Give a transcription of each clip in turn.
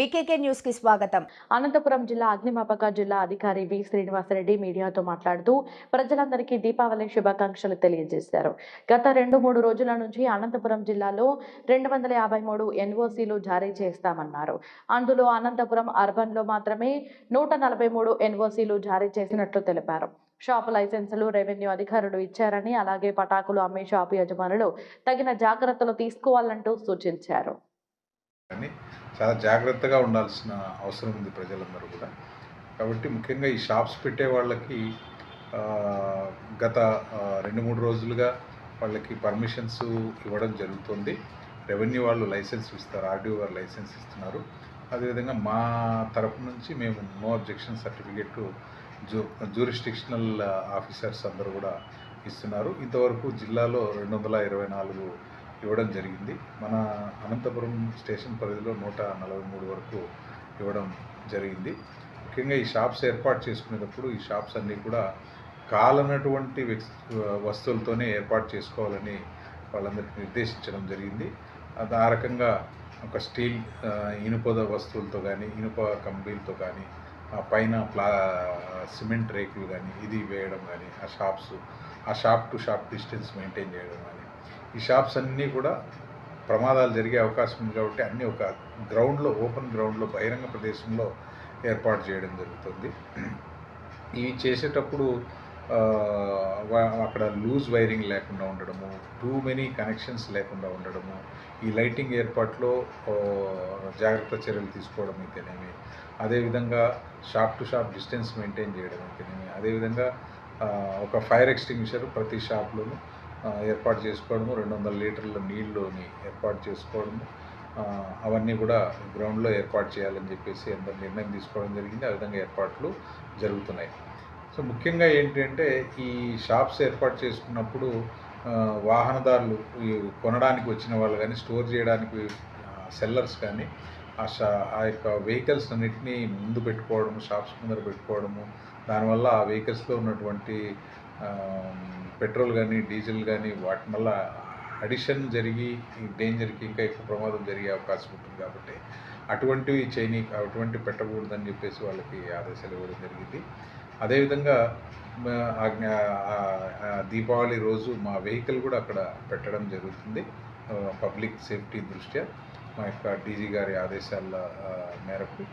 వికేకే న్యూస్కి స్వాగతం. అనంతపురం జిల్లా అగ్నిమాపక జిల్లా అధికారి వి. శ్రీనివాసరెడ్డి మీడియాతో మాట్లాడుతూ ప్రజలందరికీ దీపావళి శుభాకాంక్షలు తెలియజేశారు. గత రెండు మూడు రోజుల నుంచి అనంతపురం జిల్లాలో రెండు వందల యాభై మూడు ఎన్ఓసీలు జారీ చేస్తామన్నారు. అందులో అనంతపురం అర్బన్లో మాత్రమే నూట నలభై మూడు ఎన్ఓసీలు జారీ చేసినట్లు తెలిపారు. షాపు లైసెన్సులు రెవెన్యూ అధికారులు ఇచ్చారని అలాగే పటాకులు అమ్మే షాపు యజమానులు తగిన జాగ్రత్తలు తీసుకోవాలంటూ సూచించారు. కానీ చాలా జాగ్రత్తగా ఉండాల్సిన అవసరం ఉంది ప్రజలందరూ కూడా. కాబట్టి ముఖ్యంగా ఈ షాప్స్ పెట్టే వాళ్ళకి గత రెండు మూడు రోజులుగా వాళ్ళకి పర్మిషన్స్ ఇవ్వడం జరుగుతుంది. రెవెన్యూ వాళ్ళు లైసెన్స్ ఇస్తారు ఆర్డీఓ వారు లైసెన్స్ ఇస్తున్నారు. అదేవిధంగా మా తరపు నుంచి మేము నో అబ్జెక్షన్ సర్టిఫికెట్ జూ జూరిస్టిక్షనల్ ఆఫీసర్స్ అందరూ కూడా ఇస్తున్నారు. ఇంతవరకు జిల్లాలో రెండు వందల ఇరవై నాలుగు ఇవ్వడం జరిగింది. మన అనంతపురం స్టేషన్ పరిధిలో నూట నలభై మూడు వరకు ఇవ్వడం జరిగింది. ముఖ్యంగా ఈ షాప్స్ ఏర్పాటు చేసుకునేటప్పుడు ఈ షాప్స్ అన్నీ కూడా కాలనటువంటి వస్తువులతోనే ఏర్పాటు చేసుకోవాలని వాళ్ళందరికీ నిర్దేశించడం జరిగింది. అది ఆ రకంగా ఒక స్టీల్ ఇనుపద వస్తువులతో కానీ ఇనుప కంపెనీలతో కానీ ఆ పైన ప్లా సిమెంట్ రేకులు కానీ ఇది వేయడం కానీ ఆ షాప్స్ ఆ shop to shop distance maintain చేయడం కానీ ఈ షాప్స్ అన్నీ కూడా ప్రమాదాలు జరిగే అవకాశం ఉంది కాబట్టి అన్నీ ఒక గ్రౌండ్లో ఓపెన్ గ్రౌండ్లో బహిరంగ ప్రదేశంలో ఏర్పాటు చేయడం జరుగుతుంది. ఇవి చేసేటప్పుడు అక్కడ లూజ్ వైరింగ్ లేకుండా ఉండడము టూ మెనీ కనెక్షన్స్ లేకుండా ఉండడము ఈ లైటింగ్ ఏర్పాట్లో జాగ్రత్త చర్యలు తీసుకోవడం అయితేనేమి అదేవిధంగా shop to shop distance maintain చేయడం అయితేనేమి అదేవిధంగా ఒక ఫైర్ ఎక్స్టింగ్విషర్ ప్రతి షాప్లోనూ ఏర్పాటు చేసుకోవడము రెండు వందల లీటర్ల నీళ్ళుని ఏర్పాటు చేసుకోవడము అవన్నీ కూడా గ్రౌండ్లో ఏర్పాటు చేయాలని చెప్పేసి అందరు నిర్ణయం తీసుకోవడం జరిగింది. ఆ విధంగా ఏర్పాట్లు జరుగుతున్నాయి. సో ముఖ్యంగా ఏంటంటే ఈ షాప్స్ ఏర్పాటు చేసుకున్నప్పుడు వాహనదారులు కొనడానికి వచ్చిన వాళ్ళు కానీ స్టోర్ చేయడానికి సెల్లర్స్ కానీ ఆ షా ఆ యొక్క వెహికల్స్ అన్నింటినీ ముందు పెట్టుకోవడం షాప్స్ ముందర పెట్టుకోవడము దానివల్ల ఆ వెహికల్స్లో ఉన్నటువంటి పెట్రోల్ కానీ డీజిల్ కానీ వాటి వల్ల అడిషన్ జరిగి డేంజర్కి ఇంకా ఎక్కువ ప్రమాదం జరిగే అవకాశం ఉంటుంది కాబట్టి అటువంటివి చేయని అటువంటి పెట్టకూడదని చెప్పేసి వాళ్ళకి ఆదేశాలు ఇవ్వడం జరిగింది. అదేవిధంగా ఆ- దీపావళి రోజు మా వెహికల్ కూడా అక్కడ పెట్టడం జరుగుతుంది. పబ్లిక్ సేఫ్టీ దృష్ట్యా మా యొక్క డీజీ గారి ఆదేశాల మేరకు.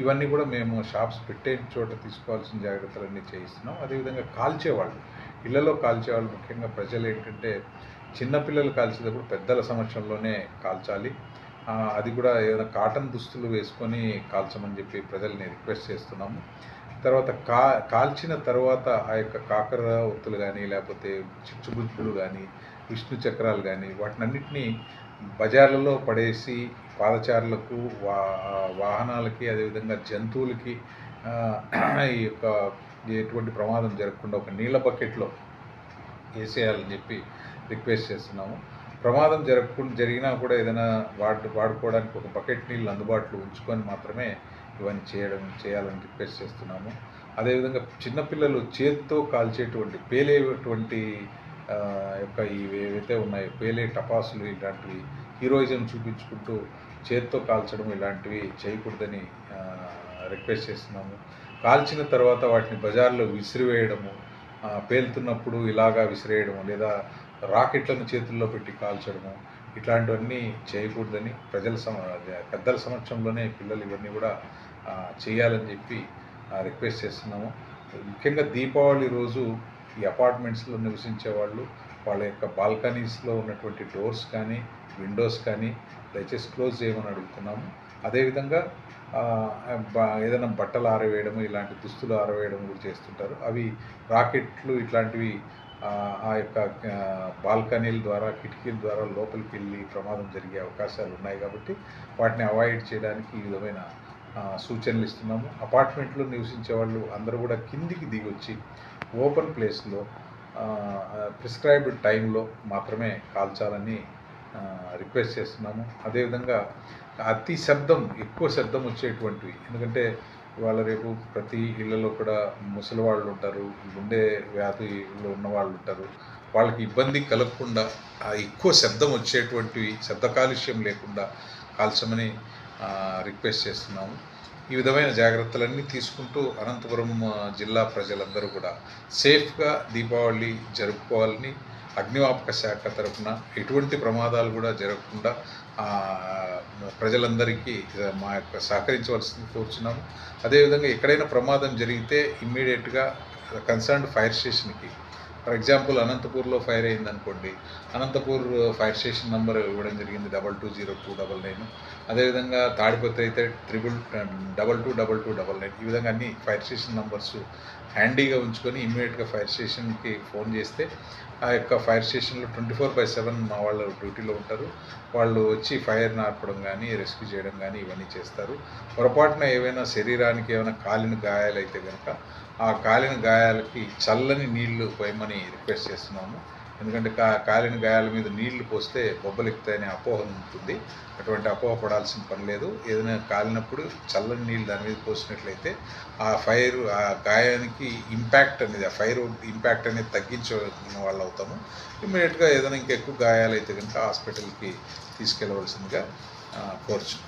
ఇవన్నీ కూడా మేము షాప్స్ పెట్టే చోట తీసుకోవాల్సిన జాగ్రత్తలన్నీ చేయిస్తున్నాం. అదేవిధంగా కాల్చేవాళ్ళు ఇళ్ళలో కాల్చేవాళ్ళు ముఖ్యంగా ప్రజలు ఏంటంటే చిన్నపిల్లలు కాల్చేటప్పుడు పెద్దల సమక్షంలోనే కాల్చాలి. అది కూడా ఏదైనా కాటన్ దుస్తులు వేసుకొని కాల్చమని చెప్పి ప్రజల్ని రిక్వెస్ట్ చేస్తున్నాము. తర్వాత కా కాల్చిన తర్వాత ఆ యొక్క కాకర ఒత్తులు కానీ లేకపోతే చిచ్చుబుచ్చులు కానీ విష్ణు చక్రాలు కానీ వాటినన్నింటినీ బజార్లలో పడేసి పాదచారులకు వా వాహనాలకి అదేవిధంగా జంతువులకి ఈ యొక్క ఎటువంటి ప్రమాదం జరగకుండా ఒక నీళ్ళ బకెట్లో వేసేయాలని చెప్పి రిక్వెస్ట్ చేస్తున్నాము. ప్రమాదం జరగకుండా జరిగినా కూడా ఏదైనా వాడు వాడుకోవడానికి ఒక బకెట్ నీళ్ళు అందుబాటులో ఉంచుకొని మాత్రమే ఇవన్నీ చేయడం చేయాలని రిక్వెస్ట్ చేస్తున్నాము. అదేవిధంగా చిన్నపిల్లలు చేతితో కాల్చేటువంటి పేలేటువంటి యొక్క ఇవి ఏవైతే ఉన్నాయో పేలే టపాసులు ఇలాంటివి హీరోయిజం చూపించుకుంటూ చేత్తో కాల్చడం ఇలాంటివి చేయకూడదని రిక్వెస్ట్ చేస్తున్నాము. కాల్చిన తర్వాత వాటిని బజార్లో విసిరివేయడము పేలుతున్నప్పుడు ఇలాగా విసిరేయడము లేదా రాకెట్లను చేతుల్లో పెట్టి కాల్చడము ఇట్లాంటివన్నీ చేయకూడదని ప్రజల సమ పెద్దల సమక్షంలోనే పిల్లలు ఇవన్నీ కూడా చేయాలని చెప్పి రిక్వెస్ట్ చేస్తున్నాము. ముఖ్యంగా దీపావళి రోజు ఈ అపార్ట్మెంట్స్లో నివసించే వాళ్ళు వాళ్ళ యొక్క బాల్కనీస్లో ఉన్నటువంటి డోర్స్ కానీ విండోస్ కానీ దయచేసి క్లోజ్ చేయమని అడుగుతున్నాము. అదేవిధంగా ఏదైనా బట్టలు ఆరవేయడము ఇలాంటి దుస్తులు ఆరవేయడం కూడా చేస్తుంటారు. అవి రాకెట్లు ఇట్లాంటివి ఆ, యొక్క బాల్కనీల ద్వారా కిటికీల ద్వారా లోపలికి వెళ్ళి ప్రమాదం జరిగే అవకాశాలు ఉన్నాయి కాబట్టి వాటిని అవాయిడ్ చేయడానికి ఈ విధమైన సూచనలు ఇస్తున్నాము. అపార్ట్మెంట్లో నివసించే వాళ్ళు అందరూ కూడా కిందికి దిగొచ్చి ఓపెన్ ప్లేస్లో ప్రిస్క్రైబ్డ్ టైంలో మాత్రమే కాల్చాలని రిక్వెస్ట్ చేస్తున్నాము. అదేవిధంగా అతి శబ్దం ఎక్కువ శబ్దం వచ్చేటువంటివి. ఎందుకంటే ఇవాళ రేపు ప్రతి ఇళ్ళలో కూడా ముసలి వాళ్ళు ఉంటారు గుండె వ్యాధిలో ఉన్న వాళ్ళు ఉంటారు. వాళ్ళకి ఇబ్బంది కలగకుండా ఆ ఎక్కువ శబ్దం వచ్చేటువంటివి శబ్ద కాలుష్యం లేకుండా కాల్చమని రిక్వెస్ట్ చేస్తున్నాము. ఈ విధమైన జాగ్రత్తలన్నీ తీసుకుంటూ అనంతపురం జిల్లా ప్రజలందరూ కూడా సేఫ్గా దీపావళి జరుపుకోవాలని అగ్నిమాపక శాఖ తరఫున ఎటువంటి ప్రమాదాలు కూడా జరగకుండా ప్రజలందరికీ మా యొక్క సహకరించవలసింది కోరుచున్నాము. అదేవిధంగా ఎక్కడైనా ప్రమాదం జరిగితే ఇమ్మీడియట్గా కన్సర్న్డ్ ఫైర్ స్టేషన్కి ఫర్ ఎగ్జాంపుల్ అనంతపూర్లో ఫైర్ అయింది అనుకోండి అనంతపూర్ ఫైర్ స్టేషన్ నెంబర్ ఇవ్వడం జరిగింది double two zero two double nine. అదేవిధంగా తాడిపత్రి అయితే triple double two double two double nine. ఈ విధంగా అన్ని ఫైర్ స్టేషన్ నంబర్స్ హ్యాండీగా ఉంచుకొని ఇమ్మీడియట్గా ఫైర్ స్టేషన్కి ఫోన్ చేస్తే ఆ యొక్క ఫైర్ స్టేషన్లో ట్వంటీ ఫోర్ బై సెవెన్ మా వాళ్ళు డ్యూటీలో ఉంటారు. వాళ్ళు వచ్చి ఫైర్ ఆర్పడం కానీ రెస్క్యూ చేయడం కానీ ఇవన్నీ చేస్తారు. పొరపాటున ఏవైనా శరీరానికి ఏమైనా కాలిన గాయాలైతే కనుక ఆ కాలిన గాయాలకి చల్లని నీళ్ళు పోయమని రిక్వెస్ట్ చేస్తున్నాము. ఎందుకంటే కా కాలిన గాయాల మీద నీళ్ళు పోస్తే బొబ్బలెక్కుతాయనే అపోహ ఉంటుంది. అటువంటి అపోహ పడాల్సిన పని లేదు. ఏదైనా కాలినప్పుడు చల్లని నీళ్ళు దాని మీద పోసినట్లయితే ఆ ఫైర్ ఆ గాయానికి ఇంపాక్ట్ అనేది ఆ ఫైర్ ఇంపాక్ట్ అనేది తగ్గించిన వాళ్ళు అవుతాము. ఇమ్మీడియట్గా ఏదైనా ఇంకా ఎక్కువ గాయాలైతే కనుక హాస్పిటల్కి తీసుకెళ్ళవలసిందిగా కోరుచు కోరుచున్నాం.